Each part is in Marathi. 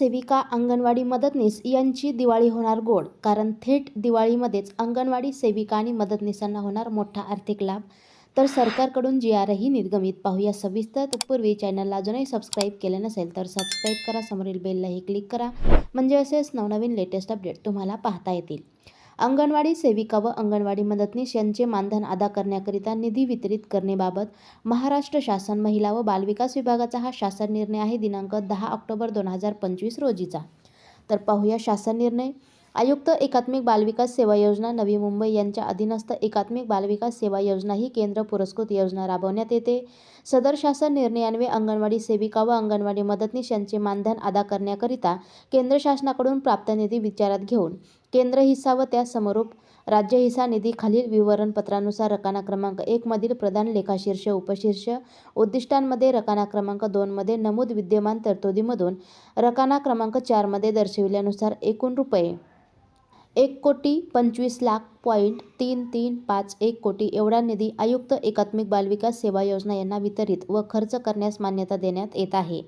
सेविका अंगणवाडी मदतनीस यांची दिवाळी होणार गोड कारण थेट दिवाळीमध्येच अंगणवाडी सेविका आणि मदतनीसांना होणार मोठा आर्थिक लाभ. तर सरकारकडून जी आरही निर्गमित पाहूया सविस्तर तत्पूर्वी चॅनलला अजूनही सबस्क्राईब केले नसेल तर सबस्क्राईब करा समोरील बेललाही क्लिक करा. म्हणजे असेच नवनवीन लेटेस्ट अपडेट तुम्हाला पाहता येतील. अंगणवाडी सेविका व अंगणवाडी मदतनीस यांचे मानधन अदा करण्याकरिता निधी वितरित करण्याबाबत महाराष्ट्र शासन महिला व बालविकास विभागाचा हा शासन निर्णय आहे दिनांक दहा ऑक्टोबर दोन हजार पंचवीस रोजीचा. तर पाहूया शासन निर्णय. आयुक्त एकात्मिक बालविकास सेवा योजना नवी मुंबई यांच्या अधीनस्थ एकात्मिक बालविकास सेवा योजना ही केंद्र पुरस्कृत योजना राबवण्यात येते. सदर शासन निर्णयान्वये अंगणवाडी सेविका व अंगणवाडी मदतनीस यांचे मानधन अदा करण्याकरिता केंद्र शासनाकडून प्राप्त निधी विचारात घेऊन केंद्र हिस्सा व त्या समरूप राज्य हिस्सा निधी खालील विवरणपत्रानुसार रकाना क्रमांक एकमधील प्रधान लेखाशीर्ष उपशीर्ष उद्दिष्टांमध्ये रकाना क्रमांक दोनमध्ये नमूद विद्यमान तरतुदीमधून रकाना क्रमांक चारमध्ये दर्शविल्यानुसार एकूण रुपये एक कोटी पंचवीस लाख पॉईंट तीन तीन पाच एक कोटी एवढा निधी आयुक्त एकात्मिक बालविकास सेवा योजना यांना वितरित व खर्च करण्यास मान्यता देण्यात येत आहे.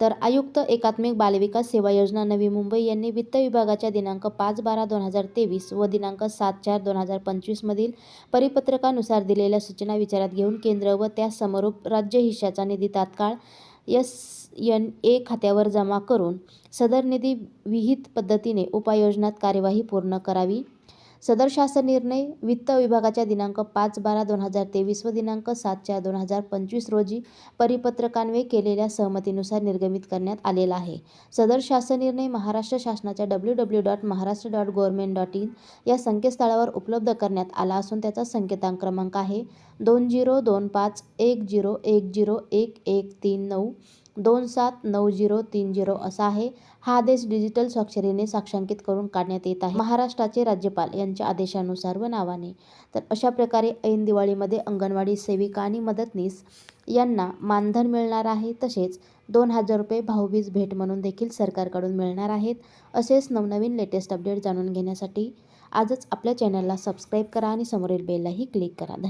तर आयुक्त एकात्मिक बालविकास सेवा योजना नवी मुंबई यांनी वित्त विभागाच्या दिनांक पाच बारा दोन हजार तेवीस व दिनांक सात चार दोन हजार पंचवीसमधील परिपत्रकानुसार दिलेल्या सूचना विचारात घेऊन केंद्र व त्या समरूप राज्य हिश्शाचा निधी तात्काळ एस एन ए खात्यावर जमा करून सदर निधी विहित पद्धतीने उपाययोजनात कार्यवाही पूर्ण करावी. सदर शासन निर्णय वित्त विभागाच्या दिनांक पाच बारा दोन हजार तेवीस व दिनांक सात चार दोन हजार पंचवीस रोजी परिपत्रकान्वये केलेल्या सहमतीनुसार निर्गमित करण्यात आलेला आहे. सदर शासन निर्णय महाराष्ट्र शासनाच्या W W dot Maharashtra dot government dot in या संकेतस्थळावर उपलब्ध करण्यात आला असून त्याचा संकेतांक क्रमांक आहे दोन झिरो दोन पाच एक झिरो एक झिरो एक एक तीन नऊ दोन सात नऊ झिरो तीन झिरो असा आहे. हा आदेश डिजिटल स्वाक्षरीने साक्षांकित करून काढण्यात येत आहे. महाराष्ट्राचे राज्यपाल यांच्या आदेशानुसार व नावाने. तर अशा प्रकारे ऐन दिवाळीमध्ये अंगणवाडी सेविका आणि मदतनीस यांना मानधन मिळणार आहे. तसेच दोन हजार रुपये भाऊबीज भेट म्हणून देखील सरकारकडून मिळणार आहेत. असेच नवनवीन लेटेस्ट अपडेट जाणून घेण्यासाठी आजच आपल्या चॅनलला सबस्क्राईब करा आणि समोरील बेललाही क्लिक करा.